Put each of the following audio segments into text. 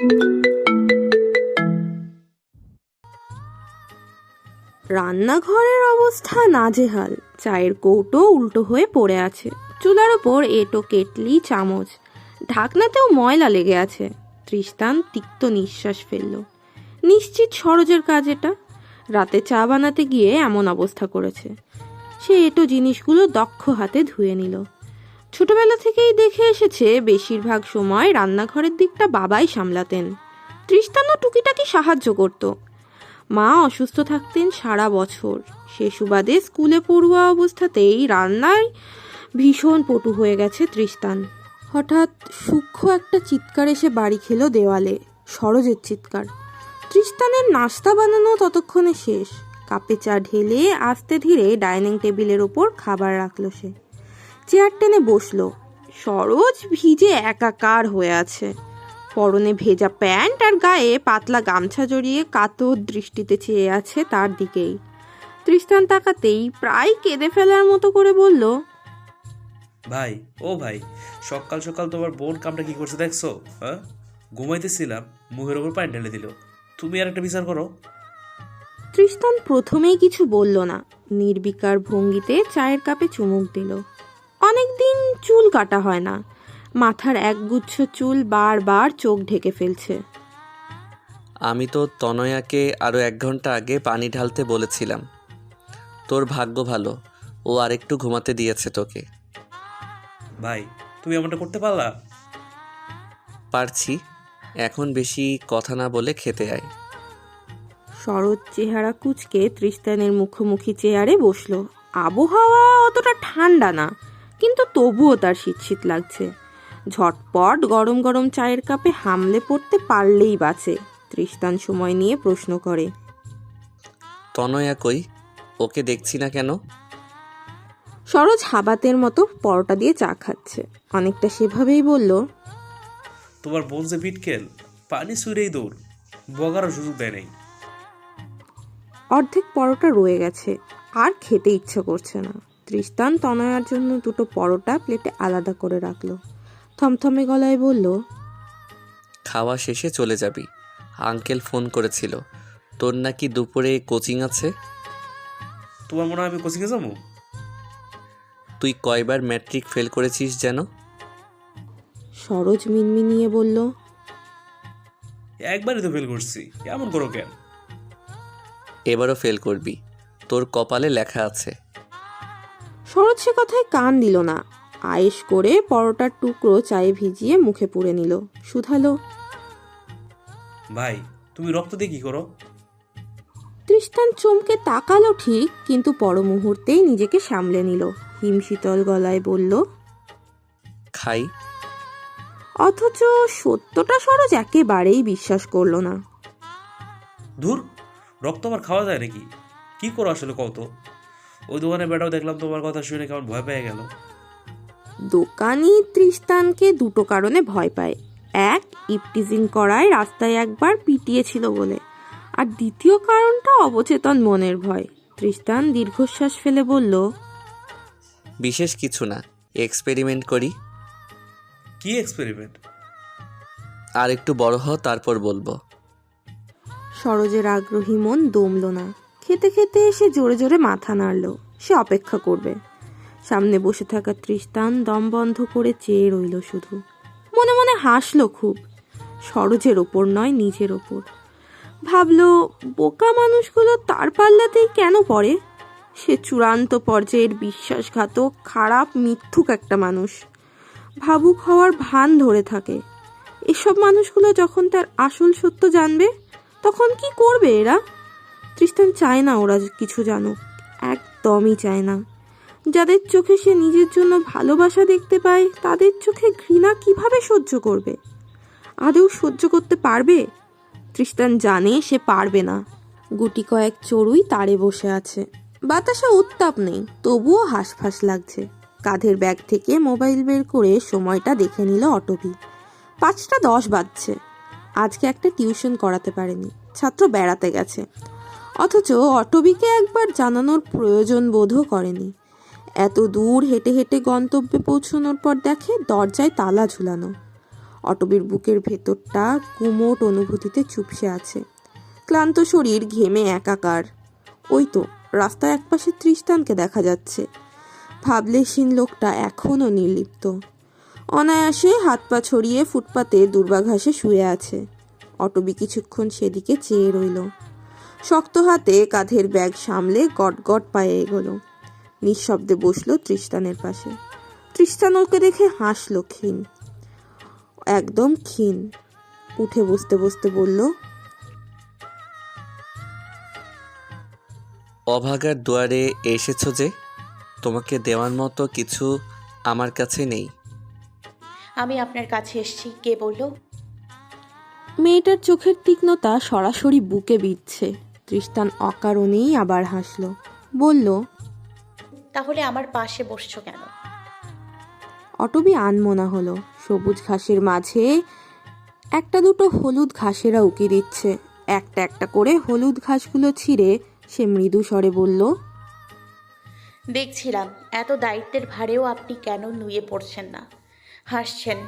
রান্নাঘরের অবস্থা নাজেহাল। চায়ের কৌটো উল্টো হয়ে পড়ে আছে। চুলার ওপর এটো, কেটলি, চামচ। ঢাকনাতেও ময়লা লেগে আছে। তৃষ্টান তিক্ত নিঃশ্বাস ফেলল। নিশ্চিত সরোজের কাজ এটা। রাতে চা বানাতে গিয়ে এমন অবস্থা করেছে। সে এটো জিনিসগুলো দক্ষ হাতে ধুয়ে নিল। ছোটবেলা থেকেই দেখে এসেছে, বেশিরভাগ সময় রান্নাঘরের দিকটা বাবাই সামলাতেন। তৃষ্টানও টুকিটাকি সাহায্য করত। মা অসুস্থ থাকতেন সারা বছর। সে সুবাদে স্কুলে পড়ুয়া অবস্থাতেই রান্নায় ভীষণ পটু হয়ে গেছে তৃষ্টান হঠাৎ সূক্ষ্ম একটা চিৎকার এসে বাড়ি খেলো দেওয়ালে, সরজের চিৎকার। তৃষ্টানের নাস্তা বানানো ততক্ষণে শেষ। কাপে চা ঢেলে আস্তে ধীরে ডাইনিং টেবিলের ওপর খাবার রাখল সে। চেয়ার টেনে বসল। সরোজ ভিজে একাকার হয়ে আছে। পরনে ভেজা প্যান্ট আর গায়ে পাতলা গামছা জড়িয়ে কাতর দৃষ্টিতে চেয়ে আছে তার দিকেই। তৃষ্টান তাকাতেই প্রায় কেঁদে ফেলার মতো করে বলল ভাই ও ভাই সকাল সকাল তোমার বোন কামটা কি করছে দেখছ? হ্যাঁ? ঘুমাইতেছিলাম মুখের ওপর পানি ঢেলে দিল। তুমি আর একটা বিচার করো। তৃষ্টান প্রথমেই কিছু বলল না। নির্বিকার ভঙ্গিতে চায়ের কাপে চুমুক দিল। অনেকদিন চুল কাটা হয় না। মাথার একগুচ্ছ চুল বারবার চোখ ঢেকে ফেলছে। আমি তো তনয়াকে আরও এক ঘণ্টা আগে পানি ঢালতে বলেছিলাম। তোর ভাগ্য ভালো ও আরেকটু ঘুমাতে দিয়েছে তোকে। ভাই তুমি এমনটা করতে পারলা? পারছি এখন বেশি কথা না বলে খেতে আয়। শরৎ চেহারা কুচকে তৃষ্টানের মুখোমুখি চেয়ারে বসল। আবহাওয়া অতটা ঠান্ডা না। কিন্তু তবুও তার শীত শীত লাগছে। ঝটপট গরম গরম চায়ের কাপে হামলে পড়তে পারলেই বাঁচে তৃষ্টান সময় নিয়ে প্রশ্ন করে। তনয়া কই? ওকে দেখছি না কেন? সরোজ হাবাতের মতো পরোটা দিয়ে চা খাচ্ছে। অনেকটা সেভাবেই বলল তোমার বোন যে বিটকেল পানি সুইরেই দৌড় বগারও সুযোগ দেয় নাই। অর্ধেক পরোটা রয়ে গেছে আর খেতে ইচ্ছা করছে না। তৃষ্টান তনয়ার জন্য দুটো পরোটা প্লেটে আলাদা করে রাখল। থমথমে গলায় বলল খাওয়া শেষে চলে যাবি। আঙ্কেল ফোন করেছিল। তোর নাকি দুপুরে কোচিং আছে? তোমার মনে হয় আমি কোচিংয়ে যাব? তুই কয়বার ম্যাট্রিক ফেল করেছিস যেন? সরোজ মিনমিনিয়ে বলল একবারই তো ফেল করছি। এমন করো কেন? এবারও ফেল করবি। তোর কপালে লেখা আছে। সরোজ সে কথায় কান দিল না। আয়েশ করে পরোটার টুকরো চায়ে ভিজিয়ে মুখে পুড়ে নিল। শুধালো ভাই তুমি রক্ত দিয়ে কি করো? তৃষ্টান চমকে তাকালো ঠিক কিন্তু পর মুহূর্তেই নিজেকে সামলে নিল। হিমশীতল গলায় বলল খাই। অথচ সত্যটা সরোজ একেবারেই বিশ্বাস করল না। ধুর রক্ত আবার খাওয়া যায় নাকি? কি করো আসলে কত ওই দোকানে বেটাও দেখলাম তোমার কথা শুনে কেমন ভয় পেয়ে গেল। দোকানি তৃষ্টানকে দুটো কারণে ভয় পায়। এক ইপটিজিং করায় রাস্তায় একবার পিটিয়েছিল বলে। আর দ্বিতীয় কারণটা অবচেতন মনের ভয়। তৃষ্টান দীর্ঘশ্বাস ফেলে বলল বিশেষ কিছু না এক্সপেরিমেন্ট করি। কি এক্সপেরিমেন্ট আর একটু বড় হ তারপর বলব। সরোজের আগ্রহী মন দমল না। খেতে খেতে এসে জোরে জোরে মাথা নাড়ল। সে অপেক্ষা করবে। সামনে বসে থাকা তৃষ্টান দম বন্ধ করে চেয়ে রইল শুধু। মনে মনে হাসলো খুব। সরোজের ওপর নয়, নিজের ওপর। ভাবলো, বোকা মানুষগুলো তার পাল্লাতেই কেন পড়ে? সে চূড়ান্ত পর্যায়ের বিশ্বাসঘাতক, খারাপ, মিথ্যুক একটা মানুষ। ভাবুক হওয়ার ভান ধরে থাকে। এসব মানুষগুলো যখন তার আসল সত্য জানবে, তখন কি করবে এরা? তৃষ্টান চায় না ওরা কিছু জানুক। একদমই চায় না। যাদের চোখে সে নিজের জন্য ভালোবাসা দেখতে পায়, তাদের চোখে ঘৃণা কীভাবে সহ্য করবে? আদেও সহ্য করতে পারবে? তৃষ্টান জানে সে পারবে না। গুটি কয়েক চড়ুই তারে বসে আছে। বাতাসে উত্তাপ নেই, তবুও হাঁসফাঁস লাগছে। কাঁধের ব্যাগ থেকে মোবাইল বের করে সময়টা দেখে নিল অটবি। পাঁচটা দশ বাজছে। আজকে একটা টিউশন করাতে পারেনি। ছাত্র বেড়াতে গেছে। অথচ অটবিকে একবার জানানোর প্রয়োজন বোধও করেনি। এত দূর হেঁটে হেঁটে গন্তব্যে পৌঁছানোর পর দেখে দরজায় তালা ঝুলানো। অটবির বুকের ভেতরটা কুমোট অনুভূতিতে চুপসে আছে। ক্লান্ত শরীর ঘেমে একাকার। ওই তো রাস্তায় একপাশে তৃষ্টানকে দেখা যাচ্ছে। ভাবলেশীন লোকটা এখনও নির্লিপ্ত। অনায়াসে হাত পা ছড়িয়ে ফুটপাতে দুর্বাঘাসে শুয়ে আছে। অটবি কিছুক্ষণ সেদিকে চেয়ে রইল। শক্ত হাতে কাঁধের ব্যাগ সামলে গট গট পায়ে এগোলো। নিঃশব্দে বসল তৃষ্টানের পাশে। তৃষ্টান ওকে দেখে হাসলো ক্ষীণ। একদম ক্ষীণ। উঠে বসতে বসতে বলল অভাগার দুয়ারে এসেছ যে? তোমাকে দেওয়ার মতো কিছু আমার কাছে নেই। আমি আপনার কাছে এসেছি। কে বলল? মেয়েটার চোখের তীক্ষ্ণতা সরাসরি বুকে বিচ্ছে তৃষ্টান অকারণেই আবার হাসলো। বলল তাহলে আমার পাশে বসছো কেন? অটবি আনমনা হলো। সবুজ ঘাসের মাঝে একটা দুটো হলুদ ঘাসেরা উকি দিচ্ছে। একটা একটা করে হলুদ ঘাসগুলো ছিঁড়ে সে মৃদু স্বরে বলল দেখছিলাম এত দায়িত্বের ভারেও আপনি কেন নুয়ে পড়ছেন না? হাসছেন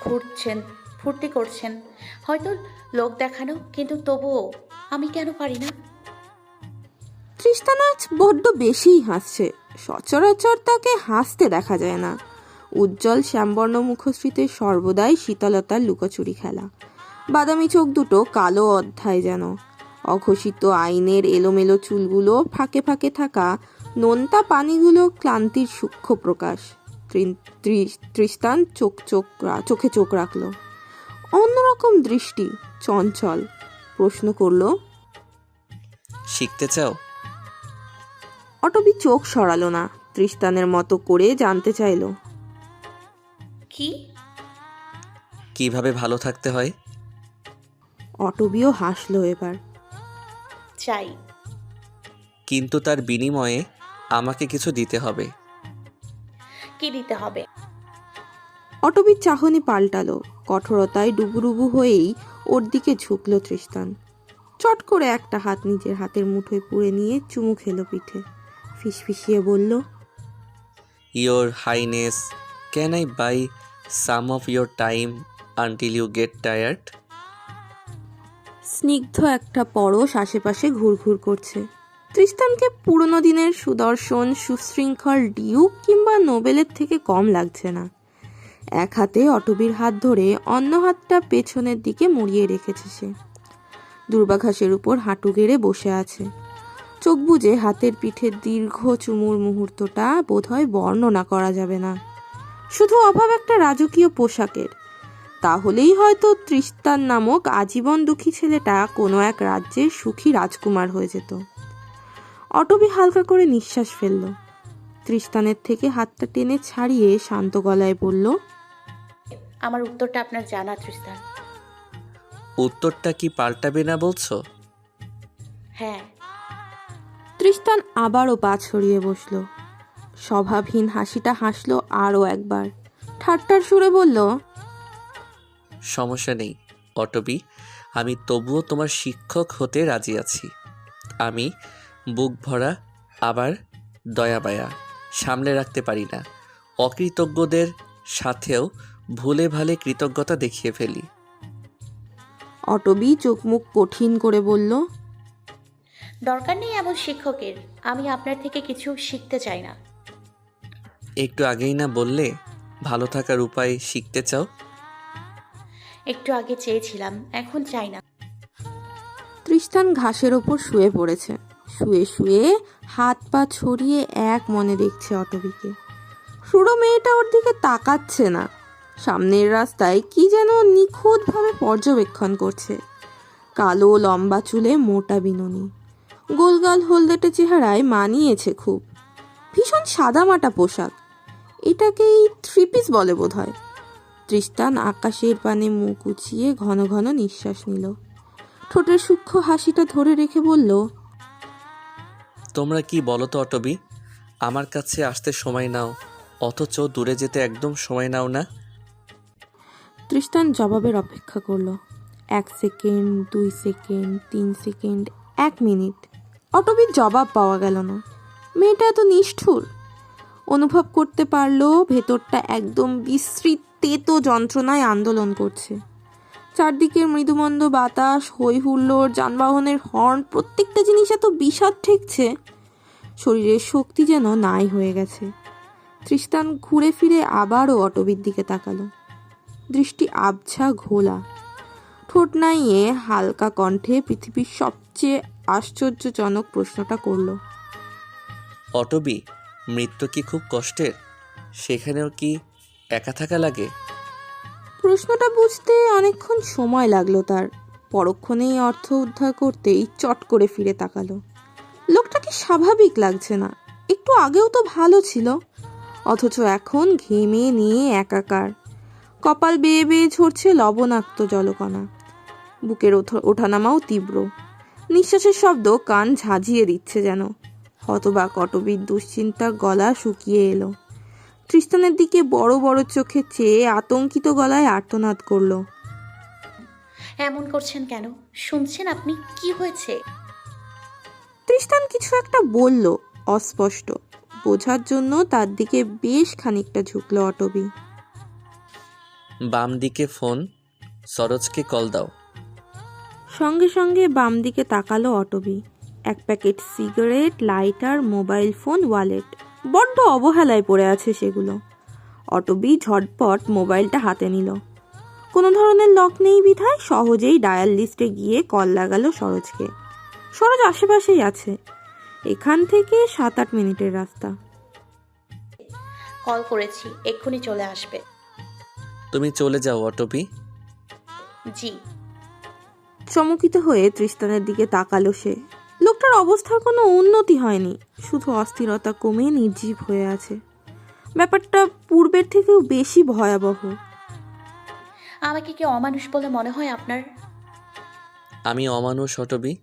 ঘুরছেন ফুর্তি করছেন। হয়তো লোক দেখানো কিন্তু তবুও আমি কেন পারি না? তৃষ্টান বড্ড বেশিই হাসছে। সচরাচর তাকে হাসতে দেখা যায় না। উজ্জ্বল শ্যামবর্ণ মুখশ্রীতে সর্বদাই শীতলতার লুকোচুরি খেলা। বাদামি চোখ দুটো কালো অধ্যায় যেন। অঘোষিত আইনের এলোমেলো চুলগুলো ফাঁকে ফাঁকে থাকা নোনতা পানিগুলো ক্লান্তির সূক্ষ্ম প্রকাশ। তৃষ্টান চোখ চোখ চোখে চোখ রাখল। অন্যরকম দৃষ্টি, চঞ্চল। প্রশ্ন করল শিখতে চাও? অটবি চোখ সরালো না তৃষ্টানের মতো করে জানতে চাইলো। কি? কীভাবে ভালো থাকতে হয়? অটবিও হাসলো এবার। চাই। কিন্তু তার বিনিময়ে আমাকে কিছু দিতে হবে। কি দিতে হবে? অটবির চাহনি পাল্টালো কঠোরতায় ডুবুডুবু হয়েই ওর দিকে ঝুঁকল তৃষ্টান চট করে একটা হাত নিজের হাতের মুঠোয় পুড়ে নিয়ে চুমু খেলো পিঠে। ফিসফিসিয়ে বলল your highness can I buy some of your time until you get tired স্নিগ্ধ একটা পরশ আশেপাশে ঘুরঘুর করছে। তৃষ্টানকে পুরনো দিনের সুদর্শন সুশৃঙ্খল ডিউক কিংবা নোবেলের থেকে কম লাগছে না। এক হাতে অটবির হাত ধরে অন্য হাতটা পেছনের দিকে মুড়িয়ে রেখেছে সে। দুর্বাঘাসের উপর হাঁটু গেড়ে বসে আছে। চোখ বুজে হাতের পিঠের দীর্ঘ চুমুর মুহূর্তটা বোধহয় বর্ণনা করা যাবে না। শুধু অভাব একটা রাজকীয় পোশাকের। তাহলেই হয়তো তৃষ্টান নামক আজীবন দুঃখী ছেলেটা কোনো এক রাজ্যের সুখী রাজকুমার হয়ে যেত। অটবি হালকা করে নিঃশ্বাস ফেলল। তৃষ্টানের থেকে হাতটা টেনে ছাড়িয়ে শান্ত গলায় বলল আমার উত্তরটা আপনার জানা তৃষ্ণান উত্তরটা কি পাল্টাবে না বলছো? হ্যাঁ। তৃষ্টান আবারও পা ছড়িয়ে বসল। স্বভাবহীন হাসিটা হাসলো আরও একবার। ঠাট্টার সুরে বলল সমস্যা নেই অটবি। আমি তবুও তোমার শিক্ষক হতে রাজি আছি। আমি বুক ভরা আবার দয়াবায়া। সামলে রাখতে পারি না। অকৃতজ্ঞদের সাথেও ভুলে ভালে কৃতজ্ঞতা দেখিয়ে ফেলি। অটবি চোখ মুখ কঠিন করে বলল দরকার নেই এমন শিক্ষকের আমি আপনার থেকে কিছু শিখতে চাই না। একটু আগেই না বললে ভালো থাকার উপায় শিখতে চাও? একটু আগে চেয়েছিলাম এখন চাই না। তৃষ্টান ঘাসের ওপর শুয়ে পড়েছে। শুয়ে শুয়ে হাত পা ছড়িয়ে এক মনে দেখছে অটবিকে। সুড়ো মেয়েটা ওর দিকে তাকাচ্ছে না। সামনের রাস্তায় কি যেন নিখুঁতভাবে পর্যবেক্ষণ করছে। কালো লম্বা চুলে মোটা বিনুনি। গোলগাল হলদেটে চেহারায় মানিয়েছে খুব। ভীষণ সাদামাটা পোশাক। এটাকেই থ্রি পিস বলে বোধ হয় তৃষ্টান আকাশের পানে মুখ উঁচিয়ে ঘন ঘন নিঃশ্বাস নিল। ঠোঁটের সূক্ষ্ম হাসিটা ধরে রেখে বলল, তোমরা কি বলো তো অটবি? আমার কাছে আসতে সময় নাও, অথচ দূরে যেতে একদম সময় নাও না? তৃষ্টান জবাবের অপেক্ষা করল। এক সেকেন্ড, দুই সেকেন্ড, তিন সেকেন্ড, এক মিনিট। অটবির জবাব পাওয়া গেল না। মেয়েটা এত নিষ্ঠুর। অনুভব করতে পারল ভেতরটা একদম বিস্তৃত তেতো যন্ত্রণায় আন্দোলন করছে। চারদিকে মৃদুমন্দ বাতাস হই হুল্লোড় যানবাহনের হর্ন, প্রত্যেকটা জিনিস এত বিষাদ ঠেকছে, শরীরের শক্তি যেন নাই হয়ে গেছে। তৃষ্টান ঘুরে ফিরে আবারও অটবির দিকে তাকালো। দৃষ্টি আবছা ঘোলা। ঠোঁট নাইয়ে হালকা কণ্ঠে পৃথিবীর সবচেয়ে আশ্চর্যজনক প্রশ্নটা করল। অটবি মৃত্যু কি খুব কষ্টের? সেখানেও কি একা থাকা লাগে? প্রশ্নটা বুঝতে অনেকক্ষণ সময় লাগল তার। পরক্ষণেই অর্থ উদ্ধার করতেই চট করে ফিরে তাকালো। লোকটাকে স্বাভাবিক লাগছে না? একটু আগেও তো ভালো ছিল। অথচ এখন ঘেমে নিয়ে একাকার। কপাল বেয়ে বেয়ে ঝরছে লবণাক্ত জলকণা। বুকের ওঠা- ওঠানামাও তীব্র। নিঃশ্বাসের শব্দ কান ঝাঁঝিয়ে দিচ্ছে যেন। হতবাক অটবির দুশ্চিন্তার গলা শুকিয়ে এলো। তৃষ্টানের দিকে বড় বড় চোখে চেয়ে আতঙ্কিত গলায় আর্তনাদ করল। এমন করছেন কেন? শুনছেন আপনি? কি হয়েছে? তৃষ্টান কিছু একটা বলল অস্পষ্ট। বোঝার জন্য তার দিকে বেশ খানিকটা ঝুঁকলো অটবি। বাম দিকে ফোন সরোজকে কল দাও। সঙ্গে সঙ্গে বাম দিকে তাকালো অটবি। এক packet cigarette lighter mobile phone wallet. বড্ড অবহেলায় পড়ে আছে সেগুলো। অটবি ঝটপট মোবাইলটা হাতে নিল। কোনো ধরনের লক নেই বিধায় সহজেই ডায়াল লিস্টে গিয়ে কল লাগালো সরোজকে। সরোজ আশেপাশেই আছে। এখান থেকে সাত আট মিনিটের রাস্তা। কল করেছি এক্ষুনি চলে আসবে। তুমি চলে যাও অটোপি জি। চমকিত হয়ে তৃষ্টানের দিকে তাকালো সে। লোকটার অবস্থার কোনো উন্নতি হয়নি শুধু অস্থিরতা কমে নির্জীব হয়ে আছে। ব্যাপারটা পূর্বের থেকেও বেশি ভয়াবহ। আমাকে কি অমানুষ বলে মনে হয় আপনার? আমি অমানুষ অটবি